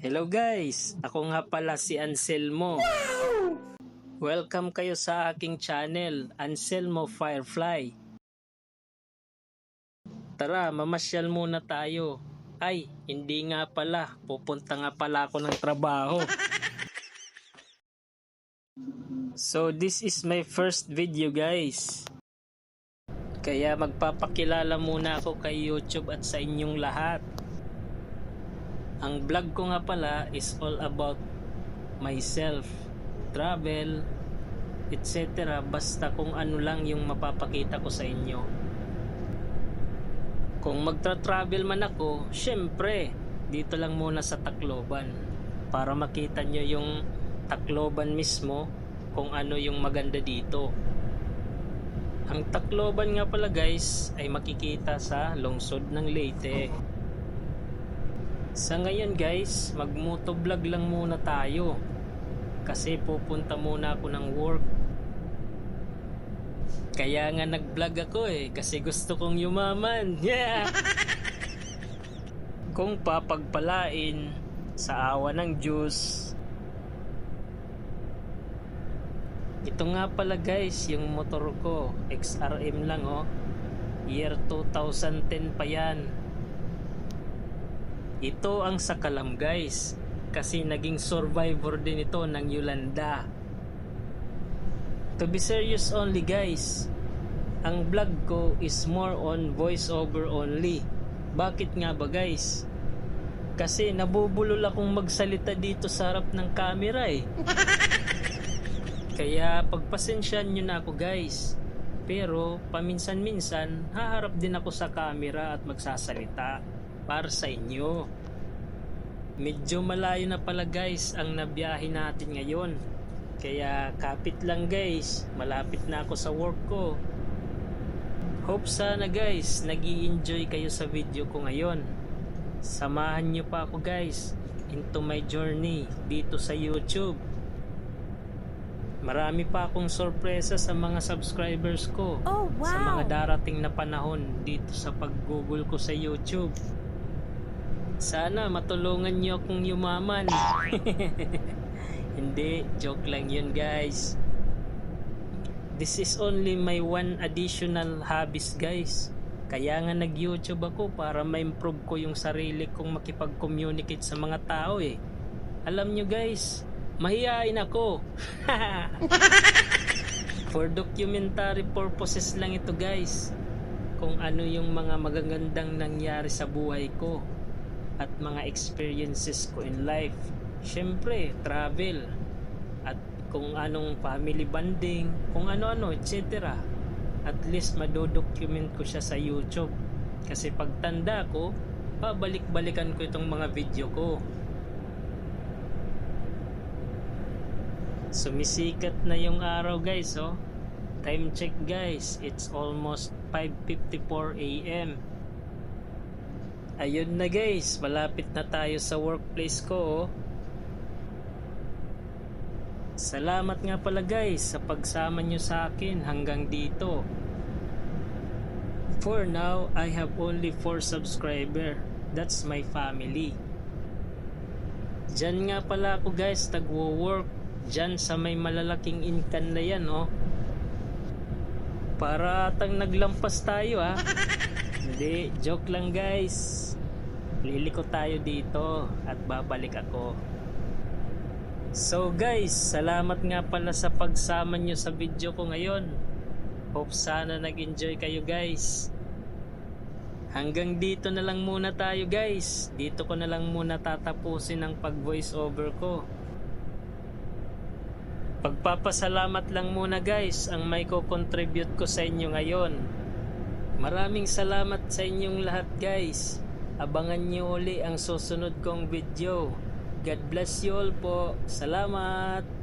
Hello guys! Ako nga pala si Anselmo. Welcome kayo sa aking channel, Anselmo Firefly. Tara, mamasyal muna tayo. Ay, hindi nga pala. Pupunta nga pala ako ng trabaho. So this is my first video guys. Kaya magpapakilala muna ako kay YouTube at sa inyong lahat. Ang vlog ko nga pala is all about myself, travel, etc. Basta kung ano lang yung mapapakita ko sa inyo. Kung magtra-travel man ako, syempre, dito lang muna sa Tacloban para makita nyo yung Tacloban mismo kung ano yung maganda dito. Ang Tacloban nga pala guys ay makikita sa lungsod ng Leyte. Sa ngayon guys, magmotovlog lang muna tayo. Kasi pupunta muna ako ng work. Kaya nga nag-vlog ako eh, kasi gusto kong yumaman. Yeah! Kung papagpalain sa awa ng Diyos. Ito nga pala guys, yung motor ko, XRM lang oh. Year 2010 pa yan. Ito ang sakalam guys kasi naging survivor din ito ng Yolanda. To be serious only guys, ang vlog ko is more on voice over only. Bakit nga ba guys? Kasi nabubulol akong magsalita dito sa harap ng camera eh. Kaya pagpasensyahan nyo na ako guys. Pero paminsan-minsan haharap din ako sa camera at magsasalita para sa inyo. Medyo malayo na pala guys ang nabiyahe natin ngayon. Kaya kapit lang guys, malapit na ako sa work ko. Hope sana guys, nag enjoy kayo sa video ko ngayon. Samahan nyo pa ako guys into my journey dito sa YouTube. Marami pa akong sorpresa sa mga subscribers ko Oh, sa mga wow. darating na panahon dito sa pag-google ko sa YouTube. Sana matulungan niyo akong yumaman. Hindi, joke lang yun guys. This is only my one additional hobbies guys. Kaya nga nag-YouTube ako para ma-improve ko yung sarili kong makipag-communicate sa mga tao eh. Alam nyo guys, mahihain ako. For documentary purposes lang ito guys. Kung ano yung mga magagandang nangyari sa buhay ko at mga experiences ko in life. Siyempre, travel at kung anong family bonding, kung ano-ano, etc. At least madodocument ko siya sa YouTube. Kasi pagtanda ko, babalik-balikan ko itong mga video ko. Sumisikat na yung araw guys oh. Time check guys, it's almost 5.54 a.m. Ayun na guys, malapit na tayo sa workplace ko oh. Salamat nga pala guys sa pagsama nyo sa akin hanggang dito. For now, I have only 4 subscriber. That's my family. Diyan nga pala ako guys, nagwo-work. Diyan sa may malalaking inkan na yan, oh. Para atang naglampas tayo, ha. Hindi, joke lang guys. Liliko tayo dito at babalik ako. So guys, salamat nga pala sa pagsama nyo sa video ko ngayon. Hope sana nag-enjoy kayo guys. Hanggang dito na lang muna tayo guys. Dito ko na lang muna tatapusin ang pag voice over ko. Pagpapasalamat lang muna guys ang may ko-contribute ko sa inyo ngayon. Maraming salamat sa inyong lahat guys. Abangan nyo uli ang susunod kong video. God bless you all po. Salamat!